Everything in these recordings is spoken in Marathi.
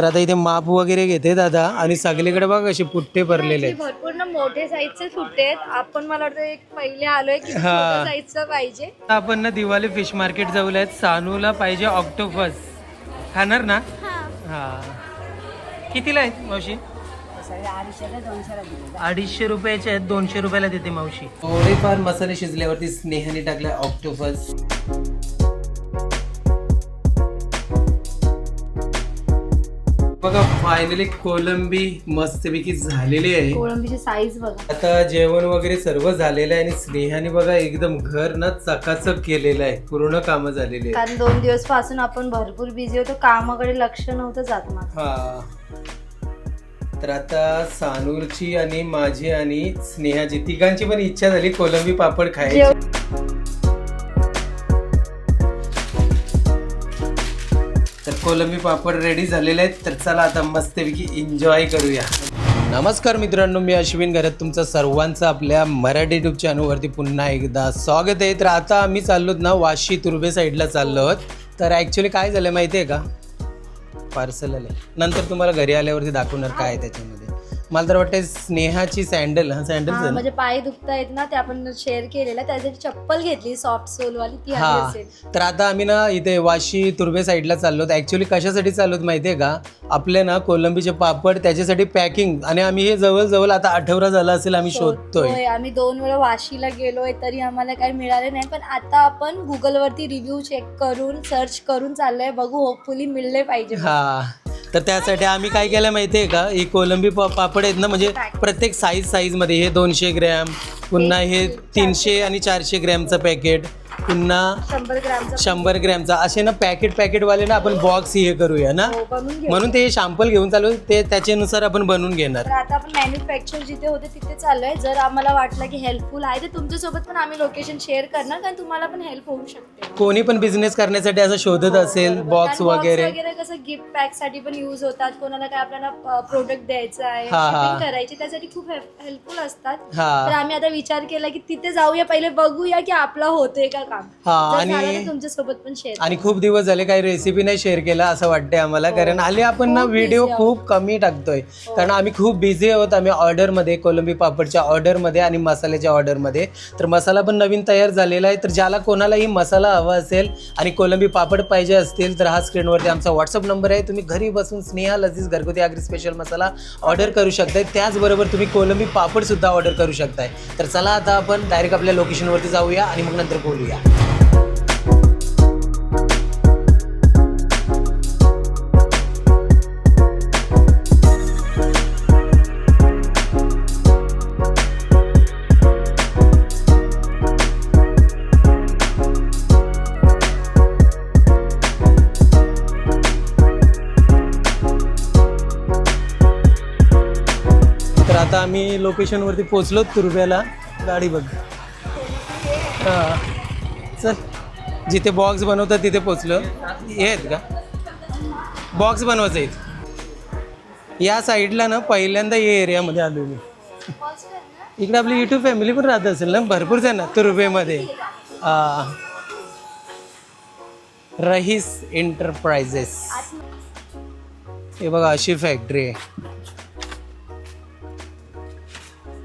तर आता इथे माप वगैरे घेते दादा आणि सगळीकडे बघ असे पुट्टे भरलेले आहेत. भरपूर ना मोठे साईजचे सुट्टे आहेत. आपण मला वाटतं एक पहिले आलोय की हा. साईजचा पाहिजे. आपण ना दिवाळी फिश मार्केट जाऊया आहेत सानूला पाहिजे ऑक्टोपस खाणार ना? हा. कितीला आहेत मावशी? अडीचशे रुपयाचे आहेत दोनशे रुपयाला देते मावशी. थोडेफार मसाले शिजल्यावरती स्नेहाने टाकलाय ऑक्टोपस बघा फायनली कोलंबी मस्तपैकी झालेली आहे. कोळंबीची साईज बघा. आता जेवण वगैरे सर्व झालेलं आहे आणि स्नेहाने बघा एकदम घर ना चकाचक केलेलं आहे. पूर्ण कामं झालेली आहे कारण दोन दिवसपासून आपण भरपूर बिझी होतो कामाकडे लक्ष नव्हतं जात माझं हा. तर आता सानूरची आणि माझी आणि स्नेहाची तिघांची पण इच्छा झाली कोलंबी पापड खायची. जेव- कोलंबी पापड रेडी झालेले आहेत. तर चला आता मस्तपैकी एन्जॉय करूया. नमस्कार मित्रांनो मी अश्विन घरात तुमचं सर्वांचं आपल्या मराठी युट्यूब चॅनलवरती पुन्हा एकदा स्वागत आहे. तर आता आम्ही चाललो ना वाशी तुर्बे साईडला चाललो आहोत तर ॲक्च्युली काय झालं माहिती आहे का? पार्सल आलं नंतर तुम्हाला घरी आल्यावरती दाखवणार काय त्याच्यामध्ये. मला तर वाटतं स्नेहाची सँडल हा सँडल म्हणजे पाय दुखतायत ना ते आपण शेअर केलेला. त्यासाठी चप्पल घेतली सॉफ्ट सोल वाली ती हवी हा. असेल तर आता आम्ही ना इथे वाशी तुर्बे साईडला चाललो होतो. ॲक्च्युली कशासाठी चाललो होतो माहिती आहे का? आपले ना कोलंबीचे पापड त्याच्यासाठी पॅकिंग आणि आम्ही हे जवळजवळ आता आठवडा झाला असेल आम्ही शोधतोय. होय, आम्ही दोन वेळा वाशीला गेलोय तरी आम्हाला काही मिळाले नाही. पण आता आपण गुगल वरती रिव्ह्यू चेक करून सर्च करून चाललोय. बघू होपफुली मिळले पाहिजे. हा. तर त्यासाठी आम्ही काय केलं माहिती आहे का? ही कोलंबी पा- पापड आहेत ना म्हणजे प्रत्येक साईज साईजमध्ये हे दोनशे ग्रॅम पुन्हा हे तीनशे आणि चारशे ग्रॅमचं पॅकेट पुन्हा शंभर ग्रामचा असे ना पॅकेट पॅकेटवाले ना आपण बॉक्स हे करूया ना? हो, म्हणून ते शॅम्पल घेऊन चालू ते त्याच्यानुसार आपण बनवून घेणार. आता आपण मॅन्युफॅक्चर जिथे होते तिथे चाललोय जर आम्हाला वाटलं की हेल्पफुल आहे तर तुमच्यासोबत पण आम्ही लोकेशन शेअर करणार कारण तुम्हाला पण हेल्प होऊ शकते. कोणी पण बिझनेस करण्यासाठी असं शोधत असेल बॉक्स वगैरे. कसं गिफ्ट पॅकसाठी पण युज होतात. कोणाला काय आपल्याला प्रोडक्ट द्यायचं आहे हा, हा. करायची त्यासाठी खूप हेल्पफुल असतात. तर हा आम्ही आता विचार केला की तिथे जाऊया. पहिले बघूया की आपला होतोय का काम. हा जर झालं आणि तर तुमच्यासोबत पण शेअर आणि खूप दिवस झाले काही रेसिपी नाही शेअर केला असं वाटतंय आम्हाला कारण आले आपण ना हो. व्हिडिओ आहोत. खूप कमी टाकतोय. कारण आम्ही खूप बिझी आहोत आम्ही ऑर्डरमध्ये कोलंबी पापडच्या ऑर्डरमध्ये आणि मसाल्याच्या ऑर्डरमध्ये तर मसाला पण नवीन तयार झालेला आहे. तर ज्याला कोणालाही मसाला हवा असेल आणि कोलंबी पापड पाहिजे असतील तर हा स्क्रीनवरती आमचा व्हॉट्सअप नंबर आहे. तुम्ही घरी बसून स्नेहा लजीज घरगुती आगरी स्पेशल मसाला ऑर्डर करू शकताय. त्याचबरोबर तुम्ही कोलंबी पापड सुद्धा ऑर्डर करू शकताय. तर चला आता आपण डायरेक्ट आपल्या लोकेशनवरती जाऊया आणि मग नंतर बोलूया. तर आता आम्ही लोकेशनवरती पोचलो तुर्ब्याला गाडी बघ. हां. चल. जिथे बॉक्स बनवतात तिथे पोचलो. हे आहेत का? बॉक्स बनवायचं आहेत. या साईडला ना पहिल्यांदा या एरियामध्ये आलो मी. इकडे आपली युट्यूब फॅमिली पण राहत असेल ना भरपूर जण. तुर्बेमध्ये रहीस एंटरप्राइजेस हे बघा अशी फॅक्टरी आहे.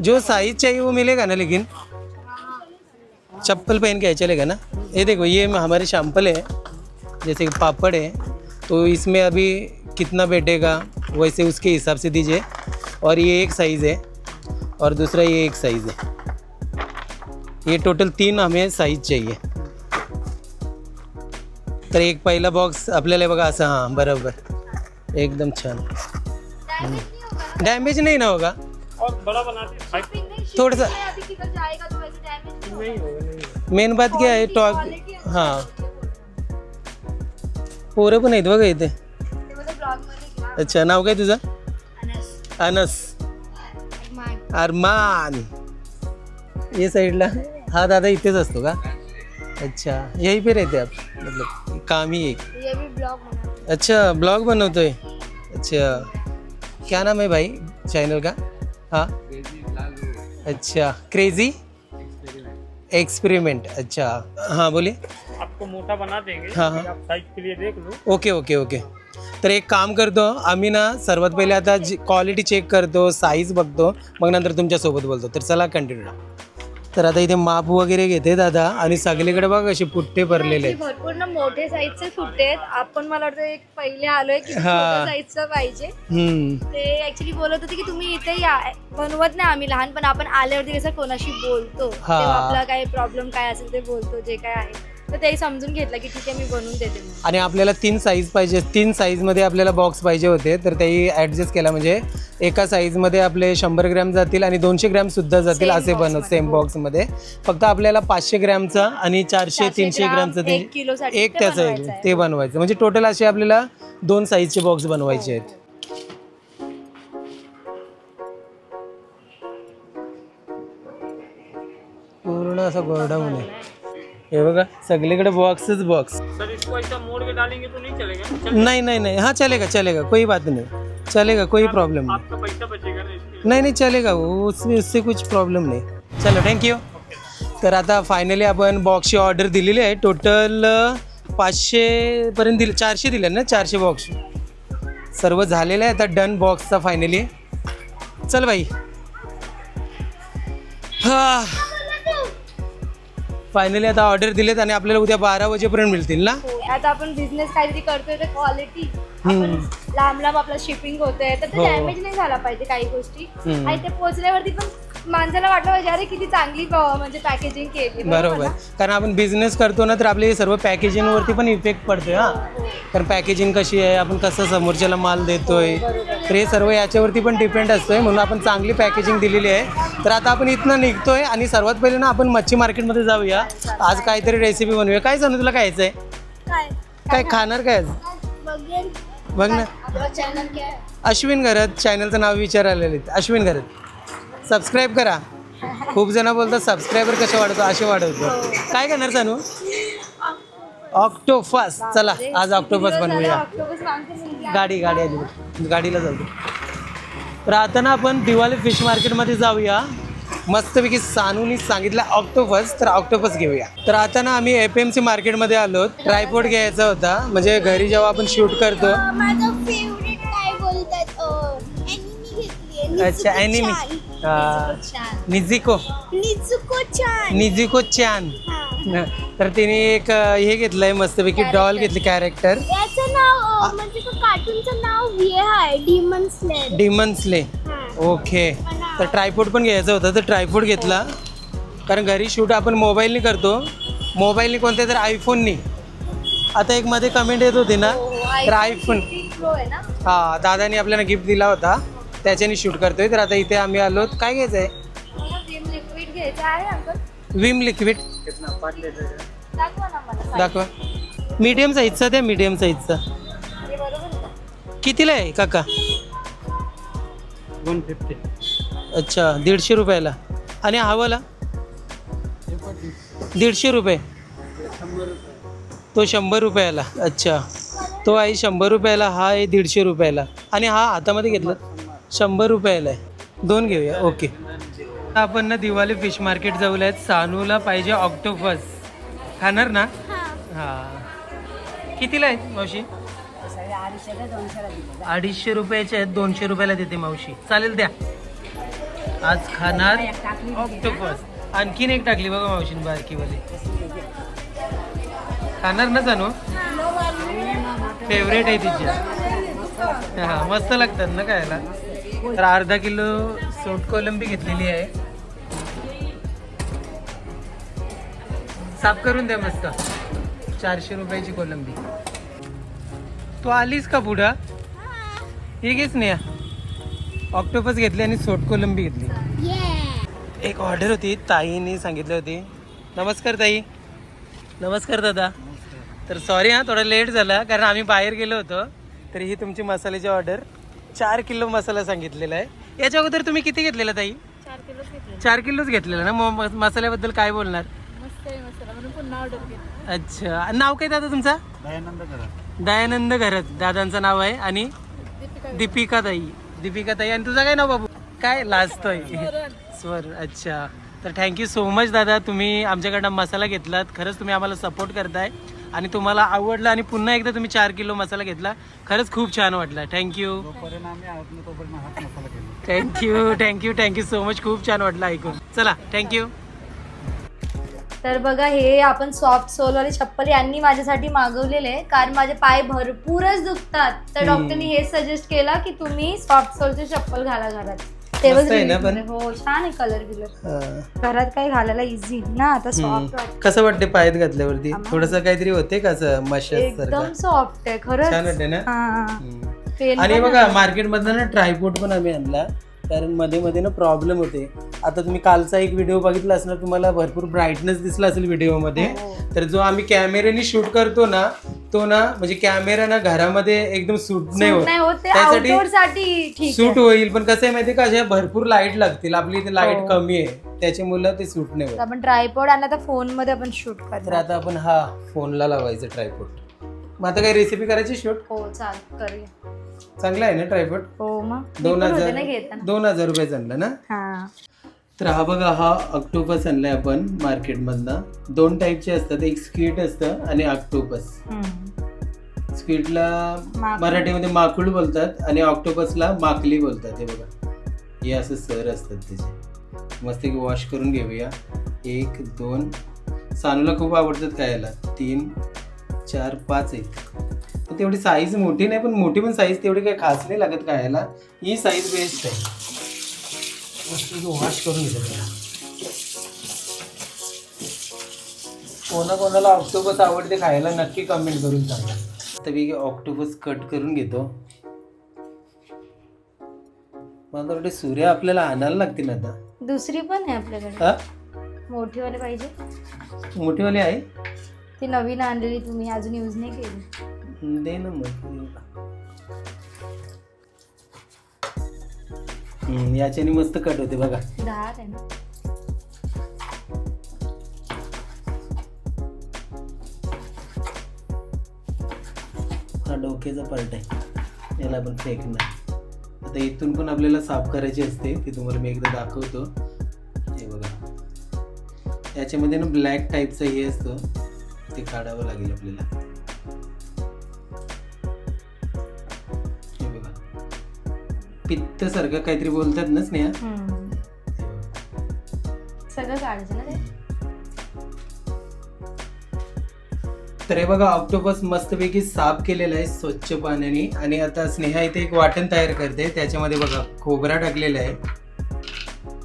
जो साईज चाहिए वो मिलेगा ना लेकिन? चप्पल पहन के चलेगा ना? ये देखो ये हमारे शैम्पल है जैसे कि पापड़ है तो इसमें अभी कितना बैठेगा वैसे उसके हिसाब से दीजिए। और ये एक साइज़ है और दूसरा ये एक साइज़ है। ये टोटल तीन हमें साइज़ चाहिए। तर एक पहिला बॉक्स आपल्याला बघा असं हाँ बरोबर। एकदम छान डॅमेज नाही ना होगा। थोड़ा सा मेन बात क्या है टॉप हां। पोरं पण आहेत बघा इथे. अच्छा नाव काय तुझं? अनस. अरमान. ये साईडला. हा दादा इथेच असतो का? अच्छा यही पे रहते आप? मतलब काम ही एक. ये भी ब्लॉग अच्छा ब्लॉग बनवतोय. अच्छा. क्या नाम है भाई? चैनल का? हाँ? अच्छा क्रेजी एक्सपेरिमेंट अच्छा. हाँ बोलिए. आपको मोटा बना देंगे हाँ हाँ. आप साइज के लिए देख लो. Okay okay okay. तर एक काम करतो आम्ही ना सर्वात पहिले आता क्वालिटी चेक करतो साईज बघतो मग नंतर तुमच्यासोबत बोलतो. तर चला कंटिन्यू तर आता इथे माप वगैरे घेते दादा आणि सगळीकडे बघा कसे पुट्टे भरलेले आहेत. भरपूर ना मोठे साईजचे फुटे आहेत. आपण मला वाटतं एक पहिले आलोय की हा. साईजचं पाहिजे. हम्म. ते ऍक्च्युली बोलत होते की तुम्ही इथे या. बनवत नाही आम्ही लहान पण आपण आल्यावरती कसं कोणाशी बोलतो. हा. तेव्हा आपला काय प्रॉब्लेम काय असेल ते बोलतो जे काय आहे. तर ते समजून घेतलं की ठीक आहे मी बनवून देते म्हणून. आणि आपल्याला तीन साईज पाहिजे तीन साईजमध्ये आपल्याला बॉक्स पाहिजे होते तर तेही ॲडजस्ट केला म्हणजे एका साईजमध्ये आपले शंभर ग्रॅम जातील आणि दोनशे ग्रॅम सुद्धा जातील Same असे box बनमध्ये, सेम हो. बॉक्समध्ये फक्त आपल्याला पाचशे ग्रॅमचा आणि चारशे 400 तीनशे ग्राम, ग्रॅमचं ते एक किलोसाठी एक ते त्याचं बनवायचं आहे. ते बनवायचं म्हणजे टोटल असे आपल्याला दोन साईजचे बॉक्स बनवायचे आहेत पूर्ण असं गोडाऊन आहे हे बघा सगळीकडे बॉक्सच बॉक्स सर इसको ऐसा मोड़ के डालेंगे तो नहीं चलेगा नहीं नहीं. नहीं हाँ चलेगा चलेगा. कोई बात नहीं. चलेगा कोई प्रॉब्लम नहीं. आपका पैसा बचेगा ना नाही नाही चलेगा. वो उसमें उससे कुछ प्रॉब्लेम नाही. चलो थँक्यू तर आता फायनली आपण बॉक्सची ऑर्डर दिलेली आहे. टोटल पाचशेपर्यंत दिले चारशे दिले ना? चारशे बॉक्स सर्व झालेलं आहे. आता डन बॉक्सचा फायनली चल बाई. हा. फायनली आता ऑर्डर दिलेत आणि आपल्याला उद्या बारा वाजेपर्यंत मिळतील ना? हो, आता आपण बिझनेस काहीतरी करतोय तर क्वालिटी आपण लांब लांब आपलं शिपिंग होतंय. तर ते हो. डॅमेज नाही झाला पाहिजे काही गोष्टी. हम्म. आणि ते पोचल्यावरती पण माणसाला वाटलं पाहिजे अरे किती चांगली म्हणजे पॅकेजिंग केली. बरोबर? कारण आपण बिझनेस करतो ना तर आपले सर्व पॅकेजिंगवरती पण इफेक्ट पडतोय हा. कारण पॅकेजिंग कशी आहे आपण कसं समोरच्याला माल देतोय तर हे सर्व याच्यावरती पण डिपेंड असतोय. म्हणून आपण चांगली पॅकेजिंग दिलेली आहे. तर आता आपण इथनं निघतोय आणि सर्वात पहिले ना आपण मच्छी मार्केटमध्ये जाऊया. आज काहीतरी रेसिपी बनवूया. काय सांगू तुला काय आहे? काय? काय खाणार काय आज? बघ ना. आपलं चॅनल काय? आहे? अश्विन घरत चॅनलचं नाव विचारायला अश्विन घरत. सबस्क्राईब करा. खूप जण बोलतात सबस्क्रायबर कसे वाढवतो? असे वाढवतो. काय करणार सांगू ऑक्टोफस चला आज ऑक्टोपस बनवूया. गाडी गाडी आली. गाडीला जाऊ तर आता ना आपण दिवाळी फिश मार्केटमध्ये जाऊया. मस्तपैकी सानूनी सांगितलं ऑक्टोफस तर ऑक्टोपस घेऊया. तर आता ना आम्ही एफ एम सी मार्केटमध्ये आलो. ट्रायपोर्ट घ्यायचा होता. म्हणजे घरी जेव्हा आपण शूट करतो. अच्छा अॅनिमी निझिको. निचुको छान निझिको चॅन तर तिने एक हे घेतलंय मस्तपैकी डॉल घेतली कॅरेक्टर याचं नाव म्हणजे कार्टूनचं नाव हे आहे demon slayer demon slay okay तर ट्रायपोर्ट पण घ्यायचा होता तर ट्रायपोर्ट घेतला. कारण घरी शूट आपण मोबाईलनी करतो. मोबाईलनी कोणत्या तर आयफोननी आता एक मध्ये कमेंट येत होती ना हो, तर आयफोन हा दादानी आपल्याला गिफ्ट दिला होता. त्याच्याने शूट करतोय. तर आता इथे आम्ही आलो. काय घ्यायचं आहे? मला क्रीम लिक्विड घ्यायचं आहे अंकल. विम लिक्विड दाखवा ना मला size. दाखवा. मीडियम साईजचा द्या मीडियम साईजचा हे बरोबर आहे का? कितीला आहे काका? वन फिफ्टी अच्छा दीडशे रुपयाला. आणि हवाला? दीडशे रुपये. तो शंभर रुपयाला. अच्छा. तो आहे शंभर रुपयाला हा आहे दीडशे रुपयाला. आणि हा हातामध्ये घेतला. शंभर रुपयाला आहे. दोन घेऊया ओके. आपण ना दिवाळी फिश मार्केट जाऊया आहेत सानूला पाहिजे ऑक्टोपस खाणार ना? हां. कितीला आहेत मावशी? अडीचशे रुपयाचे आहेत दोनशे रुपयाला देते मावशी. चालेल द्या. आज खाणार ऑक्टोपस आणखीन एक टाकली बघा मावशीन बारकीवाली. खाणार ना जाणू फेवरेट आहे तिच्या हा मस्त लागतात ना खायला. तर अर्धा किलो सोट कोलंबी घेतलेली आहे. साफ करून द्या मस्त. चारशे रुपयाची कोलंबी. तू आलीस का पुढं? हे घेच नाही ऑक्टोपस घेतली आणि सोट कोलंबी घेतली. एक ऑर्डर होती ताईने सांगितली होती. नमस्कार ताई. नमस्कार दादा. तर सॉरी हां थोडा लेट झाला कारण आम्ही बाहेर गेलो होतो. तर ही तुमची मसाल्याची ऑर्डर चार किलो मसाला सांगितलेला आहे. याच्या अगोदर तुम्ही किती घेतलेला ताई? चार किलोच घेतलेला. ना? मग मस- मसाल्याबद्दल काय बोलणार? अच्छा. नाव काय दादा तुमचा? दयानंद करा दयानंद घरत. दादांचं नाव आहे. आणि दीपिका ताई. दीपिका ताई. आणि तुझं काय नाव बाबू? काय? लाजतोय स्वर अच्छा. तर थँक्यू सो मच दादा. तुम्ही आमच्याकडनं मसाला घेतलात. खरंच तुम्ही आम्हाला सपोर्ट करताय. आणि तुम्हाला आवडला आणि पुन्हा एकदा तुम्ही चार किलो मसाला घेतला खरंच खूप छान वाटला. Thank you thank you thank you thank you so much खूप छान वाटलं ऐकून. चला थँक्यू तर बघा हे आपण सॉफ्ट सोलवाले चप्पल यांनी माझ्यासाठी मागवलेले आहे कारण माझे पाय भरपूरच दुखतात. तर. डॉक्टरनी हे सजेस्ट केला की तुम्ही सॉफ्ट सोलचे चप्पल घाला घरात. तेव्हाच मस्त आहे ना पण? relief मिळेल. हो छान आहे कलर बिलर. घरात काही घालायला इझी ना आता सॉफ्ट कसं वाटते पायात घातल्यावरती? आम्हाला- थोडस काहीतरी होते का असं मशाज एकदम सॉफ्ट आहे खरंच. छान वाटते ना? हा. हम्म. पेन आणि पण बघा आहे. मार्केट मधनं ना ट्रायपोर्ट पण आम्ही आणला. कारण मध्ये मध्ये ना प्रॉब्लेम होते. आता तुम्ही कालचा एक व्हिडिओ बघितला असणार तुम्हाला भरपूर ब्राईटनेस दिसला असेल व्हिडिओमध्ये हो. तर जो आम्ही कॅमेऱ्याने शूट करतो ना तो ना म्हणजे कॅमेरा ना घरामध्ये एकदम सूट नाही होत. त्यासाठी आउटडोरसाठी ठीक सूट होईल. पण कसं आहे माहितीये का अशा भरपूर लाइट लागतील. आपली इथे लाइट हो. कमी आहे. त्याच्यामुळे ते सूट नाही होत. आपण ट्रायपॉड आणला तर फोनमध्ये आपण शूट तर आता आपण हा फोनला लावायचं ट्रायपोर्ट मग आता काही रेसिपी करायची शूट हो चाल करूया. चांगला आहे ना ट्रायपोर्ट हो मग. दोन हजार दोन हजार रुपये आणला ना? हा. तर हा बघा हा ऑक्टोपस आणलाय आपण मार्केटमधनं दोन टाईपचे असतात एक स्क्वीट असतं आणि ऑक्टोपस. स्क्वीटला. मराठीमध्ये माकुळ बोलतात आणि ऑक्टोपसला माकली बोलतात हे बघा. हे असं सर असतात त्याचे. मस्त वॉश करून घेऊया. एक दोन. सानूला खूप आवडतात खायला. तीन चार पाच आहेत पण तेवढी साईज मोठी नाही पण मोठी पण साईज तेवढी काही खास नाही लागत खायला. ही साईज बेस्ट आहे. मस्त वॉश करून घेतो त्याला कोणा कोणाला ऑक्टोपस आवडते खायला नक्की कमेंट करून सांगा. तर मी ऑक्टोपस कट करून घेतो. मला वाटते सूर्य आपल्याला आणायला लागतील आता. दुसरी पण आहे आपल्याकडे. हा? मोठीवाले पाहिजे. मोठीवाली आहे? ती नवीन आणलेली तुम्ही अजून यूज नाही केली. दे ना मग याच्याने मस्त कट होते बघा. दहा आहे ना. हा डोक्याचा पार्ट आहे. याला आपण फेकणार आता इथून पण आपल्याला साफ करायची असते. ते तुम्हाला मी एकदा दाखवतो. हे बघा. याच्यामध्ये ना ब्लॅक टाईपचं हे असतं. ते काढावं लागेल आपल्याला. पित्त सारखं काहीतरी बोलतात ना स्नेहा? हम्म. हे बघा. सगळं काढायचं ना ते? तर हे बघा ऑक्टोपस मस्तपैकी साफ केलेलं आहे स्वच्छ पाण्याने. आणि आता स्नेहा इथे एक वाटण तयार करते. त्याच्यामध्ये बघा खोबरा टाकलेला आहे.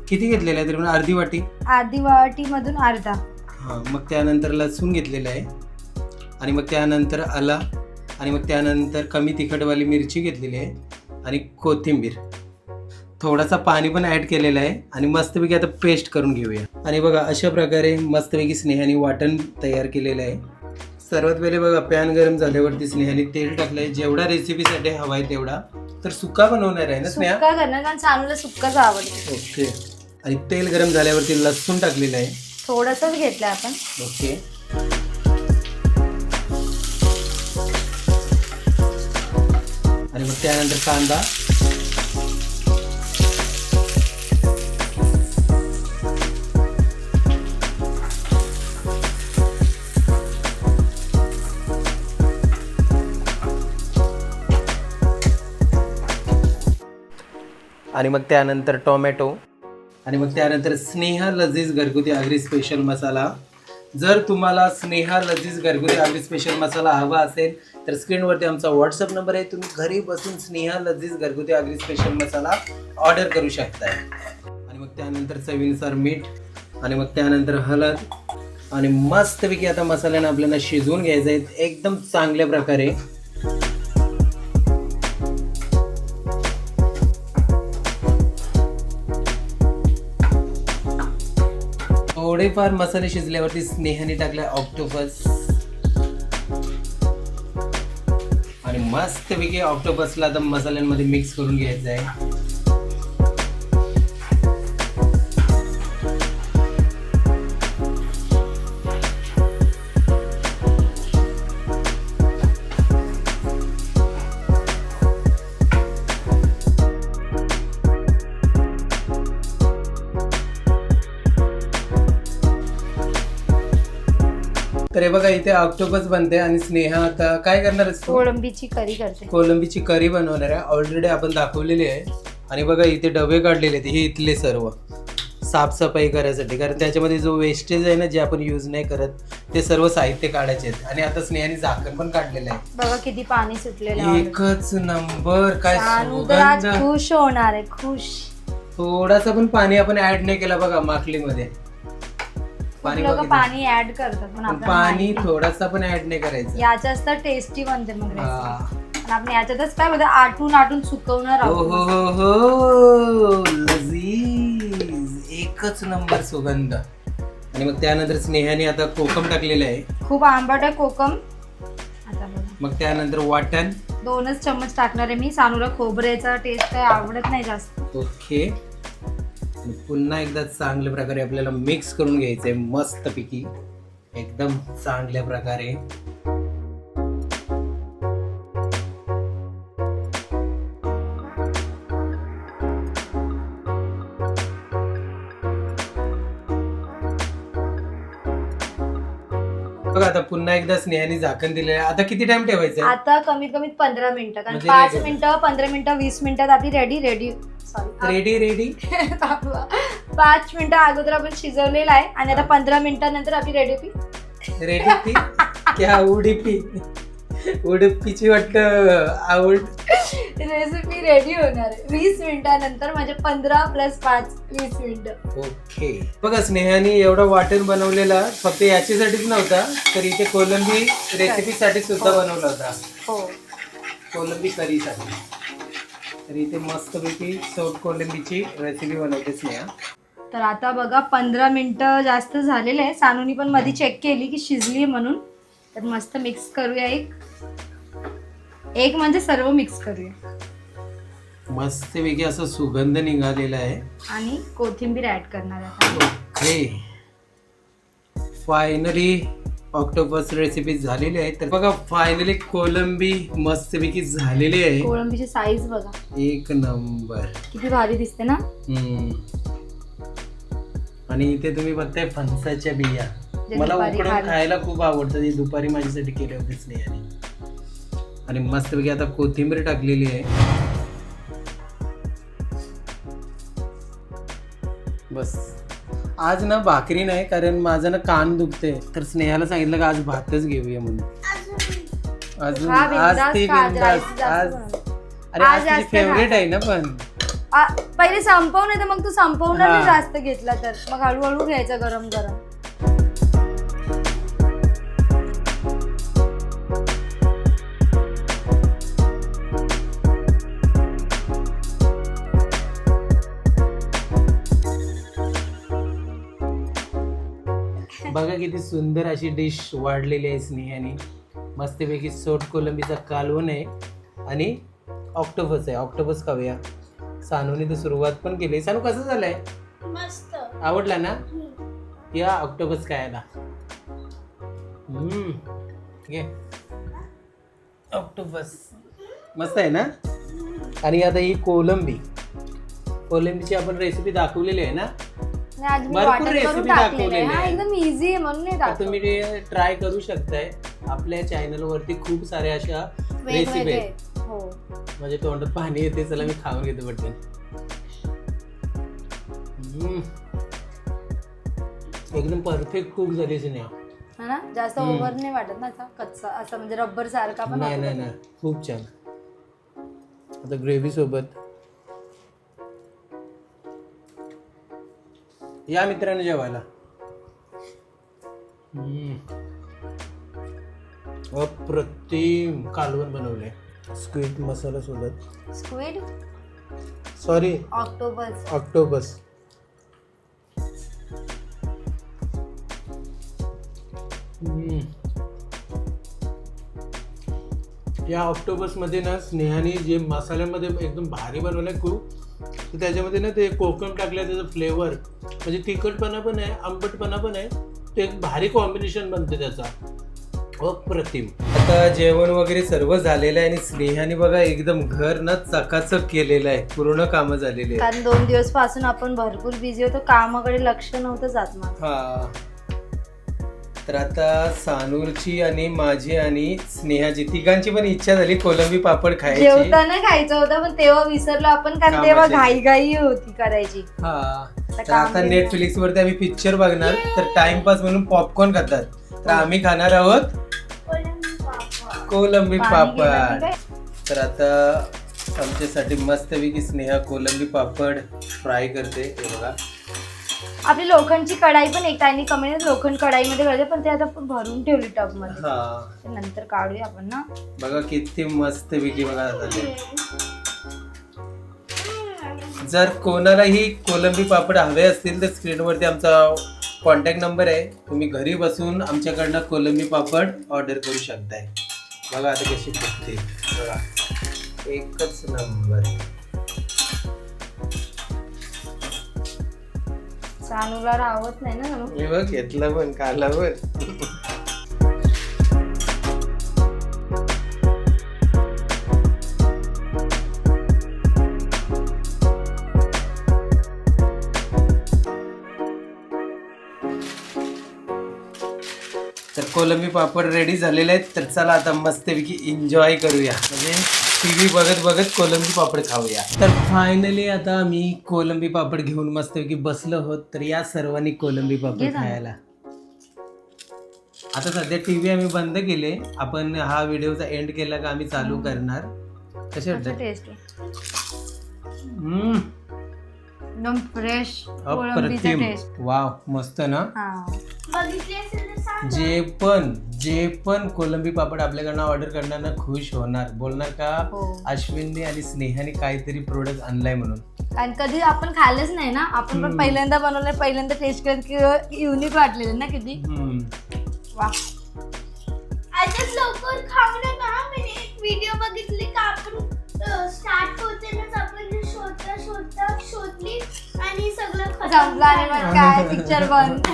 किती घेतलेला आहे तरी पण अर्धी वाटी? अर्धी वाटी मधून अर्धा. हां मग त्यानंतर लसूण घेतलेलं आहे. आणि मग त्यानंतर आला. आणि मग त्यानंतर कमी तिखटवाली मिरची घेतलेली आहे. आणि कोथिंबीर. थोडासा पाणी पण ॲड केलेलं आहे आणि मस्तपैकी आता पेस्ट करून घेऊया. आणि बघा अशा प्रकारे मस्तपैकी स्नेहाने वाटण तयार केलेलं आहे. सर्वात पहिले बघा पॅन गरम झाल्यावरती स्नेहाने तेल टाकलंय. जेवढा रेसिपीसाठी हवा आहे तेवढा. तर सुका बनवणार आहे ना स्नेहा? सुक्का करणार कारण सानूला सुक्काच आवडतं. ओके. आणि तेल गरम झाल्यावरती लसूण टाकलेलं आहे. थोडंसंच घेतलं आपण. ओके. आणि मग त्यानंतर कांदा. आणि मग त्यानंतर टोमॅटो. आणि मग त्यानंतर स्नेहा लजीज घरगुती आगरी स्पेशल मसाला. जर तुम्हाला स्नेहा लजीज घरगुती आगरी स्पेशल मसाला हवा असेल तर स्क्रीनवरती आमचा व्हॉट्सअप नंबर आहे. तुम्ही घरी बसून स्नेहा लजीज घरगुती आगरी स्पेशल मसाला ऑर्डर करू शकताय. आणि मग त्यानंतर चवीनुसार मीठ आणि मग त्यानंतर हळद आणि मस्तपैकी आता मसाल्यानं आपल्याला शिजवून घ्यायचं आहे. एकदम चांगल्या प्रकारे. थोडेफार मसाले शिजल्यावरती स्नेहाने टाकलाय ऑक्टोपस. आणि मस्तपैकी ऑक्टोपसला आता मसाल्यांमध्ये मिक्स करून घ्यायचं आहे. इथे ऑक्टोपस बनते आणि स्नेहा आता काय करणार आहेस तू? कोळंबीची करी करते. कोलंबीची करी बनवणार आहे. ऑलरेडी आपण दाखवलेली आहे. आणि बघा इथे डबे काढलेले आहेत. हे इथले सर्व. साफसफाई करायसाठी. कारण त्याच्यामध्ये जो वेस्टेज आहे ना जे आपण यूज नाही करत ते सर्व साहित्य काढायचे आहेत. आणि आता स्नेहाने झाकण पण काढलेलं आहे. बघा किती पाणी सुटलेलं आहे. एकच नंबर. काय सानू तर आज सुगंध. खुश होणार आहे. खुश. थोडासा पण पाणी आपण ऍड नाही केला बघा माकलीमध्ये पाणी लोक बघितलं. पाणी ऍड करतात पण पण आपल्याला पाणी माहिती. नाही. थोडासा पण ऍड नाही करायचं. याच्याच तर टेस्टी बनते मग recipe. हा. आणि आपण याच्यातच काय बोलतो आटून आटून सुकवणार हो हो आहोत हो हो. लजीज. एकच नंबर सुगंध. आणि मग त्यानंतर स्नेहाने आता कोकम टाकलेलं आहे. खूप आंबट आहे कोकम. आता बघा. मग त्यानंतर वाटण. दोनच चम्मच टाकणार आहे मी. सानूला खोबऱ्याचा टेस्ट काही आवडत नाही जास्त. ओके. आणि पुन्हा एकदा चांगल्या प्रकारे आपल्याला मिक्स करून घ्यायचंय मस्त पैकी एकदम चांगल्या प्रकारे. बघा आता पुन्हा एकदा स्नेहाने झाकण आहे आता किती टाइम ठेवायचं आहे? आता कमीत कमीत पंधरा मिनिटं. कारण म्हणजे पाच. मिनिटं पंधरा मिनिटं वीस मिनिटात आपली ready ready sorry ready ready पाच मिनिटं अगोदर आपण शिजवलेला आहे आणि आता पंधरा मिनिटानंतर आपली रेसिपी रेडी क्या उडीपी उडीपीची वाटतं आवड. रेसिपी रेडी होणार आहे. वीस मिनिटानंतर म्हणजे पंधरा प्लस पाच वीस मिनिटं. ओके बघा स्नेहाने एवढा वाटण बनवलेला फक्त याच्यासाठीच नव्हता तर इथे कोलंबी रेसिपीसाठी सुद्धा बनवला होता. हो. कोलंबी करीसाठी. तर इथे मस्तपैकी सोट कोलंबीची रेसिपी बनवते स्नेहा. तर आता बघा पंधरा मिनिटं जास्त झालेले आहे सानूनी पण मध्ये चेक केली की शिजली म्हणून. तर मस्त मिक्स करूया एक. एक म्हणजे सर्व मिक्स करूया. मस्तपैकी असा सुगंध निघालेला आहे. आणि कोथिंबीर ऍड करणार आहे आता. ओके. फायनली ऑक्टोपस रेसिपी झालेली आहे. तर बघा फायनली कोलंबी मस्तपैकी झालेली आहे. कोळंबीची साईज बघा. एक नंबर. किती भारी दिसते ना? हम्म. आणि इथे तुम्ही बघताय फणसाच्या बिया. मला दुपारी उकडून खायला- खायला खूप आवडतं. ती दुपारी माझ्यासाठी केले होते स्नेहाने आणि मस्तपैकी आता कोथिंबीर टाकलेली आहे. बस. आज ना भाकरी नाही कारण माझं ना कान दुखते तर स्नेहाला सांगितलं का आज भातच घेऊया म्हणून अजून हा, आज बिनधास्त ती खा, आज बिनधास्त. अरे आज आज तुझी जास्त फेवरेट. आहे ना पण आ, पहिले संपव नाही तर मग तू संपवणार नाही हा. जास्त घेतला तर मग हळूहळू घ्यायचं गरम गरम किती सुंदर अशी डिश वाढलेली आहे स्नेहाने. मस्तपैकी सोट कोलंबीचा कालवण आहे आणि ऑक्टोपस आहे. ऑक्टोपस खाऊया. सानूने तर सुरुवात पण केली. सानू कसं झालंय? मस्त. आवडला ना? या ऑक्टोपस खायला. हम्म. घे. ऑक्टोपस. मस्त आहे ना? आणि आता ही कोलंबी. कोलंबीची आपण रेसिपी दाखवलेली आहे ना? आणि आज मी भरपूर वाटण करून recipe टाकलेलं आहे दाखवलेल्या हा आहेत. एकदम इझी आहे म्हणून नाही तर टाकलं. तुम्ही ट्राय करू शकताय. आपल्या चॅनल वरती खूप साऱ्या अशा रेसिपी वेगवेगळे आहेत. हो. माझ्या तोंडात पाणी येते चला मी खाऊन घेतो पटकन. हम्म. एकदम परफेक्ट कुक झाली हा ना? जास्त हम्म. ओव्हर नाही वाटत ना असा? कच्चा असं म्हणजे रबर सारखा पण नाही वाटत नाही नाही. खूप छान. आता ग्रेव्ही सोबत या मित्रांनो जेवायला. हम्म. अप्रतिम कालवण बनवले स्क्वीट मसाला सोबत. स्क्विड सॉरी ऑक्टोबस ऑक्टोबस हम्म. या ऑक्टोबसमध्ये ना स्नेहाने जे मसाल्यामध्ये एकदम भारी बनवलंय खूप तर त्याच्यामध्ये ना ते कोकम टाकलंय त्याचं फ्लेवर म्हणजे तिखटपणा पण आहे आंबटपणा पण आहे. ते एक भारी कॉम्बिनेशन बनते त्याचा. अप्रतिम. आता जेवण वगैरे सर्व झालेलं आहे आणि स्नेहाने बघा एकदम घर ना चकाचक केलेलं आहे. पूर्ण कामं झालेली आहे कारण दोन दिवसपासून आपण भरपूर बिझी होतो कामाकडे लक्ष नव्हतं जात माझं. हा. तर आता सानूरची आणि माझी आणि स्नेहाची तिघांची पण इच्छा झाली कोलंबी पापड खायची. जेवताना खायचं होतं पण तेव्हा विसरलो आपण कारण तेव्हा कामाच्या. घाई घाई होती करायची. हा. तर आता. नेटफ्लिक्स वरती आम्ही पिक्चर बघणार. तर टाइमपास म्हणून पॉपकॉर्न खातात. तर आम्ही खाणार आहोत कोलंबी पापड? तर आता आमच्यासाठी मस्तपैकी स्नेहा कोलंबी पापड फ्राय करते. हे बघा. आपली लोखंडची कढाई पण एक टाइनी कमी लोखंड कढाईमध्ये करते पण ते आता भरून ठेवली टबमध्ये हा नंतर काढूया आपण ना. बघा किती मस्त पैकी बघा आता ते. जर कोणालाही कोलंबी पापड हवे असतील तर स्क्रीनवरती आमचा कॉन्टॅक्ट नंबर आहे. तुम्ही घरी बसून आमच्याकडनं कोलंबी पापड ऑर्डर करू शकताय. बघा आता कशी फुगते बघा. एकच नंबर सानूला राहत नाही ना. बघ घेतलं पण खाला पण. कोलंबी पापड रेडी झालेले आहेत. तर चला आता मस्तपैकी एन्जॉय करूया. म्हणजे टीव्ही बघत बघत कोलंबी पापड खाऊया. तर फायनली आता आम्ही कोलंबी पापड घेऊन मस्तपैकी बसलो आहोत. तर या सर्वांनी कोलंबी पापड. खायला. आता सध्या टीव्ही आम्ही बंद केले. आपण हा व्हिडिओचा एंड केला का आम्ही चालू करणार. कसे वाटतं एकदम फ्रेश वाव मस्त ना? हा. बघितली जे पण जे पण कोलंबी पापड आपल्याकडनं ऑर्डर करणार ना खुश होणार. बोलणार का? हो. अश्विनने आणि स्नेहाने काहीतरी प्रोडक्ट आणलाय म्हणून. कारण कधी आपण खाल्लंच नाही ना आपण पण. पहिल्यांदा बनवलंय पहिल्यांदा टेस्ट करत युनिक वाटलेलं ना किती. वा. लवकर खाऊ नका मी एक व्हिडिओ बघितली का आपण स्टार्ट होतेच आपण शोधता शोधली आणि सगळं खतम झालं. मग काय पिक्चर बंद.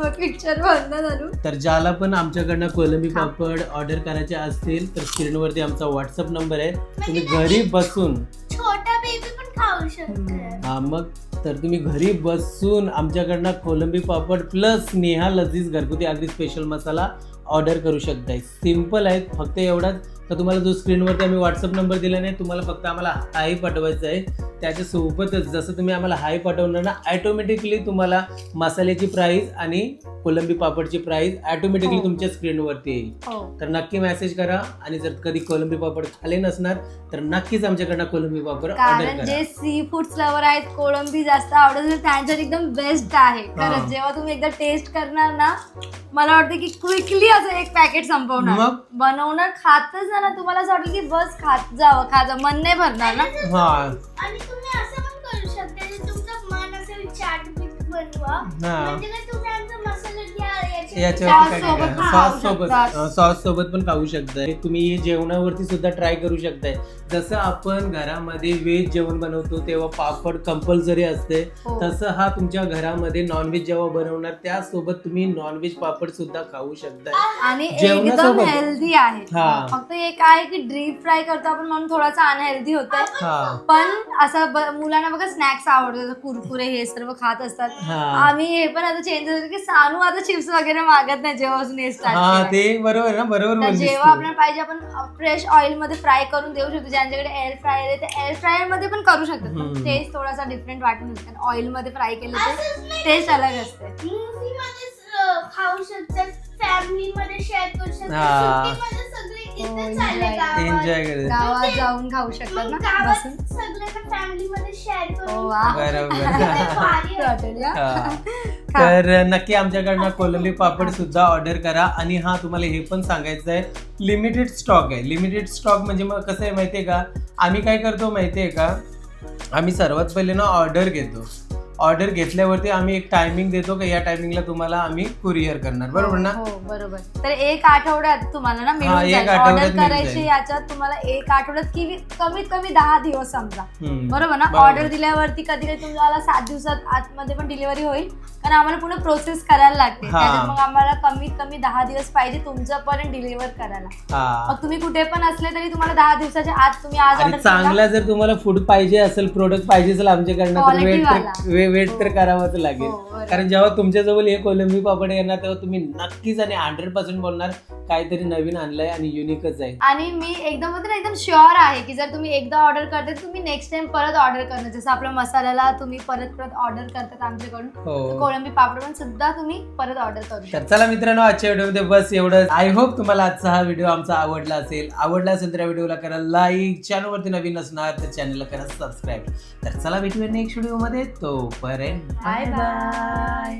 मग पिक्चर बंद झालो. तर ज्याला पण आमच्याकडनं कोलंबी पापड ऑर्डर करायचे असतील तर स्क्रीनवरती आमचा व्हॉट्सअप नंबर आहे. तुम्ही घरी बसून छोटा बेबी पण खाऊ शकतो. हा मग तर तुम्ही घरी बसून आमच्याकडनं कोलंबी पापड प्लस नेहा लजीज घरगुती अगदी स्पेशल मसाला ऑर्डर करू शकताय. सिंपल आहे फक्त एवढाच. तर तुम्हाला जो स्क्रीनवरती आम्ही व्हॉट्सअप नंबर दिला नाही तुम्हाला फक्त आम्हाला हाय पाठवायचा आहे त्याच्यासोबतच जसं तुम्ही आम्हाला हाय पाठवणार ना ॲटोमॅटिकली तुम्हाला मसाल्याची प्राईस आणि कोलंबी पापडची प्राईस ॲटोमॅटिकली हो. तुमच्या स्क्रीनवरती येईल हो तर नक्की मेसेज करा आणि जर कधी कोलंबी पापड खाले नसणार तर नक्कीच आमच्याकडनं कोलंबी पापड ऑर्डर कारण करा जे सी फूड्स लवर आहेत कोळंबी जास्त आवडत त्यांच्यात एकदम बेस्ट आहे हा. खरंच जेव्हा तुम्ही एकदा टेस्ट करणार ना मला वाटतं की क्विकली असं एक पॅकेट संपवणार मग? बनवणार खातच ना ना तुम्हाला असं वाटेल की बस खात जावं खात जावं. मन नाही भरणार ना? हा. आणि तुम्ही असं पण करू शकता तुमचं मन असेल चाट बीट बनवा. हा. म्हणजे काय तुम्ही याच्यावरती काय सॉस सोबत शकतात. सॉस सोबत पण खाऊ शकताय. तुम्ही हे जेवणावरती सुद्धा ट्राय करू शकताय. जसं आपण घरामध्ये व्हेज जेवण बनवतो तेव्हा पापड कंपल्सरी असते. हो. तसं हा तुमच्या घरामध्ये नॉनव्हेज जेव्हा बनवणार त्यासोबत तुम्ही नॉनव्हेज पापड सुद्धा खाऊ शकताय. आणि एकदम जेवणासोबत. हेल्दी आहे. हा. फक्त एक आहे की डीप फ्राय करतो आपण म्हणून थोडासा अनहेल्दी होतंय. हा. पण असं ब- मुलांना बघा स्नॅक्स आवडतात. कुरकुरे हे सर्व खात असतात. हा. आम्ही हे पण आता चेंज की सानू आता चिप्स वगैरे मागत नाही जेव्हापासून हे हा स्टार्ट ते बरोबर ना बरोबर तर बोललीस जेव्हा तू. आपल्याला पाहिजे आपण फ्रेश ऑइलमध्ये फ्राय करून देऊ शकतो ज्यांच्याकडे एअर फ्रायर आहे ते एअर फ्रायरमध्ये पण करू शकतात हम्म. टेस्ट थोडासा डिफरंट वाटून कारण ऑइलमध्ये फ्राय केलं असंच तर नाही. टेस्ट अलग असते मूवी खाऊ शकतात फॅमिली मध्ये शेअर करू शकतात हा. सुट्टीमध्ये सगळे हो, इथे चालले enjoy. गावात. एन्जॉय करत गावात जाऊन खाऊ शकतात मग ना गावात बसून सगळ्यांना फॅमिली मध्ये शेअर हो, वा. बरोबर या. हा. तर नक्की आमच्याकडनं कोलंबी पापड सुद्धा ऑर्डर करा. आणि हा तुम्हाला हे पण सांगायचं आहे लिमिटेड स्टॉक आहे. लिमिटेड स्टॉक म्हणजे मग कसं आहे माहितीये का? आम्ही काय करतो माहितीये का? आम्ही सर्वात पहिले ना ऑर्डर घेतो. ऑर्डर घेतल्यावरती आम्ही एक टायमिंग देतो का या टायमिंगला तुम्हाला आम्ही कुरिअर करणार बरोबर ना हो बरोबर तर एक आठवड्यात तुम्हाला ना हा, मिळून एक जाईल आठवड्यात ऑर्डर मिळून करायची जाईल. याच्यात तुम्हाला एक आठवड्यात किती कमीत कमी दहा दिवस समजा हम्म. बरोबर ना बरोबर. ऑर्डर दिल्यावरती कधी कधी तुम्हाला सात दिवसात आतमध्ये पण डिलिव्हरी होईल कारण आम्हाला पुन्हा प्रोसेस करायला लागते हा. त्याच्यात मग आम्हाला कमीत कमी दहा दिवस पाहिजे तुमचं पर्यंत डिलिव्हर करायला हा मग तुम्ही कुठे पण असले तरी तुम्हाला दहा दिवसाच्या आत तुम्ही आज आणि ऑर्डर चांगला जर तुम्हाला फूड पाहिजे असेल प्रोडक्ट पाहिजे असेल आमच्याकडनं तर Quality वेट वाला. वेट तर करावंच हो, लागेल बरोबर. कारण जेव्हा तुमच्याजवळ हे कोलंबी पापड येणार तेव्हा तुम्ही नक्कीच आणि हंड्रेड पर्सेंट बोलणार काहीतरी नवीन आणलंय आणि युनिकच आहे. आणि मी एकदम ना एकदम शुअर आहे की जर तुम्ही एकदा ऑर्डर करते तुम्ही नेक्स्ट टाइम परत ऑर्डर करणार. जसं आपल्या मसाल्याला तुम्ही परत परत ऑर्डर करतात आमच्याकडून तर हो कोळंबी पापड पण सुद्धा तुम्ही परत ऑर्डर करू शकता. तर चला मित्रांनो आजच्या व्हिडिओमध्ये बस एवढं आय होप तुम्हाला आजचा हा व्हिडिओ आमचा आवडला असेल. आवडला असेल तर या व्हिडिओला करा लाईक चॅनलवरती नवीन असणार तर चॅनलला करा सबस्क्राईब तर चला भेटूया नेक्स्ट व्हिडिओमध्ये तोपर्यंत बाय बाय